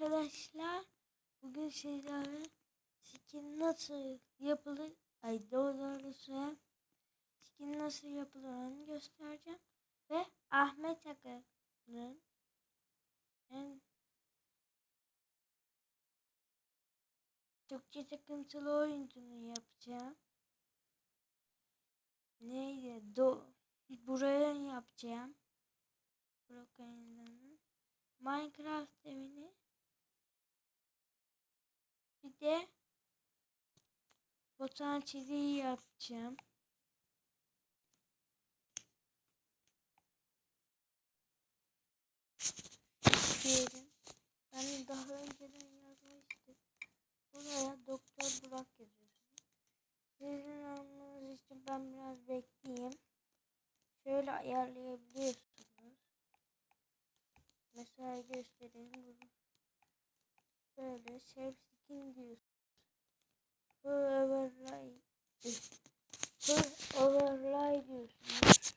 arkadaşlar. Bugün sizlere skin nasıl yapılır, ay doğru doğrusu skin nasıl yapılır göstereceğim. Ve Ahmet Akın'ın en Türkçe takıntılı oyuncunu yapacağım. Neydi? Do buraya yapacağım. Minecraft evini. De botan çiziyi yapacağım. Diyelim. Ben daha önceden yazmıştım. Buraya Doktor Burak yazıyorsunuz. Sizin anlamanız için ben biraz bekleyeyim. Şöyle ayarlayabiliyorsunuz. Mesela göstereyim bunu. Böyle save skin diyorsunuz. Full overlay. Overlay diyorsunuz.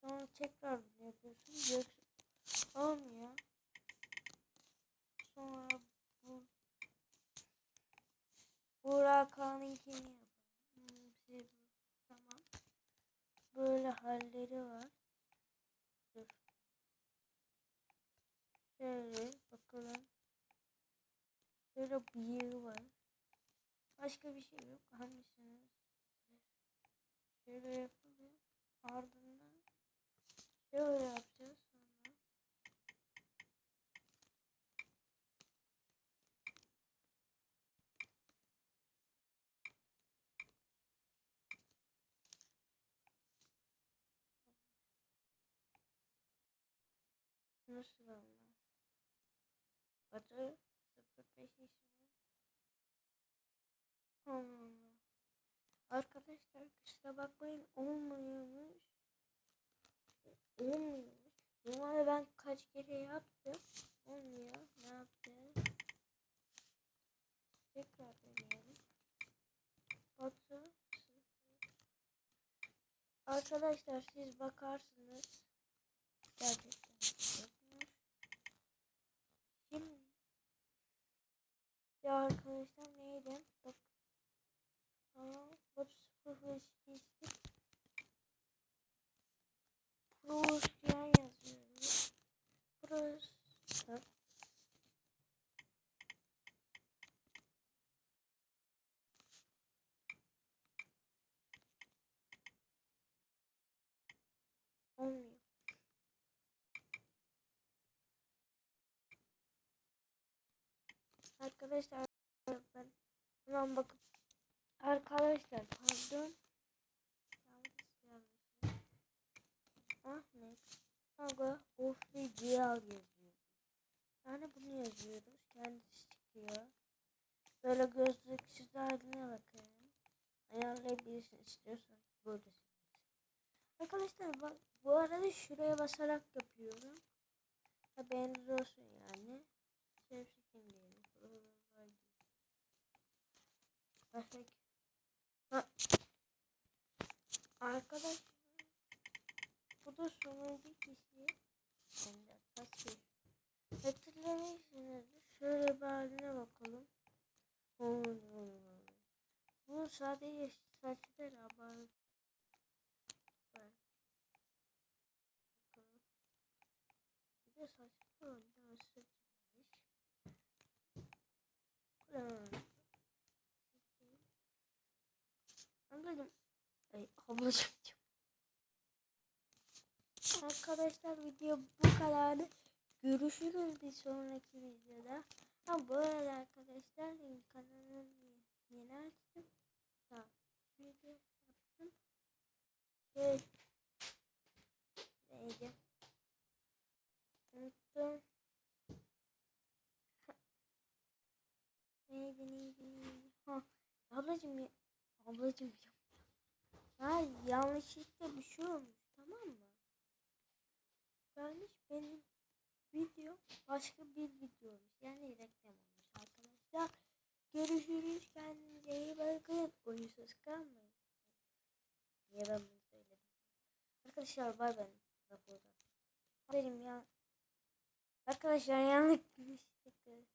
Sonra tekrar yapıyorsun. Yoksa olmuyor. Sonra bu Burak Kağan'ınkini yapalım. Hmm, şey. Böyle halleri var. Dur. Şöyle bakalım. Şöyle bıyığı var. Başka bir şey yok. Hangisini? Şöyle yapılıyor. Ardından şöyle yapacağız sonra. Nasıl olmaz? Batı 05 ismi. Allah Allah. Arkadaşlar kusura bakmayın olmuyormuş. Olmuyormuş. Normalde ben kaç kere yaptım. Olmuyor. Ne yaptım? Tekrar deneyelim. Batı Arkadaşlar siz bakarsınız. Gerçekten 45 geçtik. Proşyan yazıyorum. Proşyan. Olmuyor. Arkadaşlar ben hemen bakıp arka yanlış Ahmet Aga of video yazıyor. Yani bunu yazıyoruz. Kendisi çıkıyor. Böyle gözlüksüz haline bakın. Ayarlayabilirsiniz istiyorsanız böyle. Arkadaşlar bak bu arada şuraya basarak yapıyorum. Haberiniz olsun yani. Sevsikin diyelim. Başak. Ha. Arkadaşlar bu sonuncu kişi. Ben de kaçıyor. Hatırlamışsınız. Şöyle bir haline bakalım. Bu sadece saçları abartı. Bir de saçma önce nasıl çıkmış. Ablacım. Ay ablacım. Arkadaşlar video bu kadardı. Görüşürüz bir sonraki videoda. Ha bu arada arkadaşlar kanalımı yeni açtım. Daha video yaptım. Şey, neydi? Unuttum. Neydi neydi neydi? Ha, ablacım ya. Ablacım ya. Ha yanlışlıkla bir şey olmuş tamam mı? Gelmiş benim video başka bir video olmuş. Yani reklam olmuş arkadaşlar. Görüşürüz kendinize iyi bakın. Uyusuz kalmayın. Niye ben bunu söyledim? Arkadaşlar bay ben raporda. Haberim ya. Arkadaşlar yanlış bir şey.